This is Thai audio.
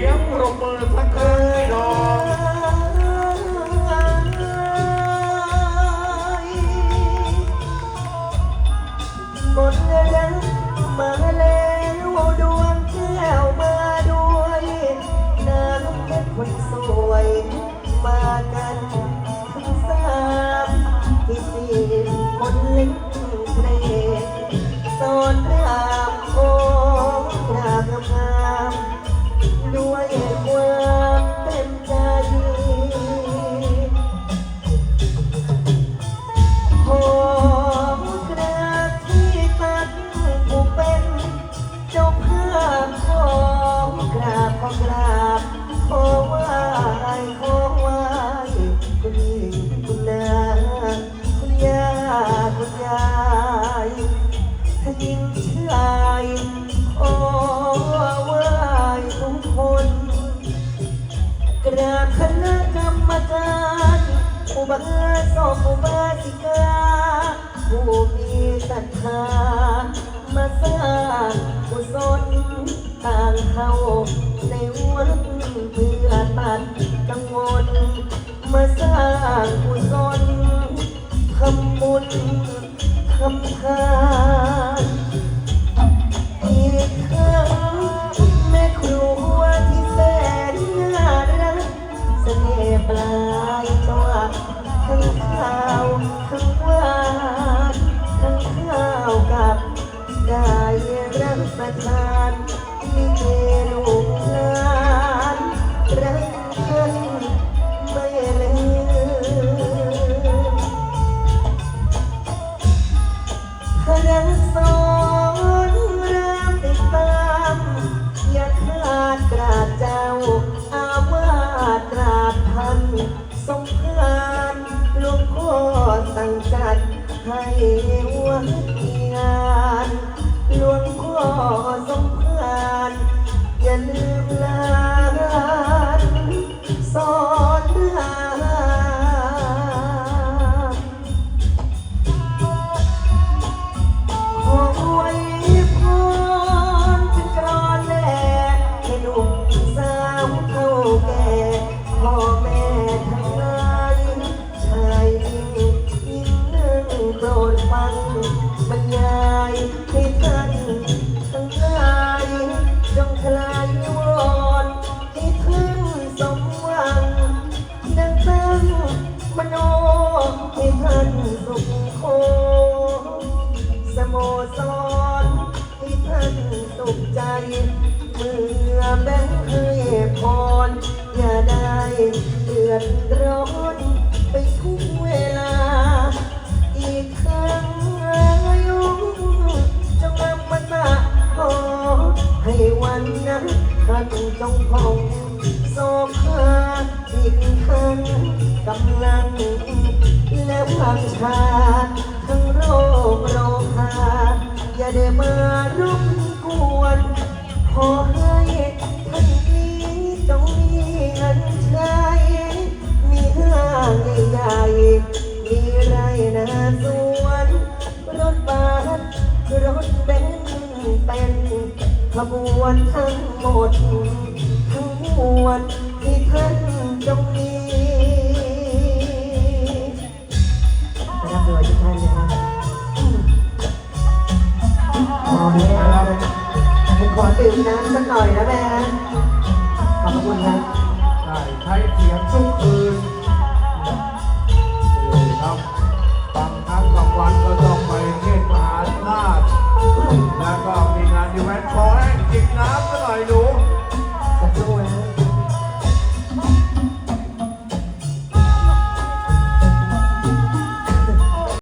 สียงปรบมือสักครั้ง กราบขอไหว้ขอไหว้คุณหญิงคุณนาคุณย่าคุณยายท่านหญิงชายขอไหว้ทุกคนกราบคณะกรรมการอุบาสกอุบาสิกาผู้มีศรัทธามาสร้างกุศล ต่างเข้าในวัดเพื่อตัดกังวลมาสร้างกุศลทำบุญทำทานอีกครั้งแม่ครัวที่แสนน่ารักเสน่ห์ปลายตัวทั้งข้าวทั้งหวานทั้งข้าวกับได้รับประทาน ระสอนรามติดตามอย่าขาดกราบเจ้า อาวาสกราพันสงค สุขโคสโมสรให้ท่นสุขใจ เมื่อแบงค์ให้พร อย่าได้เดือดร้อนไปทุกเวลา อีกครั้งอายุจงนำมาตะขอให้วันนั้นท่านจงพอ และพังชาติทั้งโรคโรคาอย่าได้มารบกวน ขอให้ท่านนี้จงมีเงินใช้มีห้างใหญ่ๆมีไรนาสวน รถบัสรถเบนซ์เป็นขบวนทั้งหมด ทั้งมวล ขอดื่มน้ำสักหน่อยนะแม่ขอบคุณนะได้ใช้เสียงทุกคืน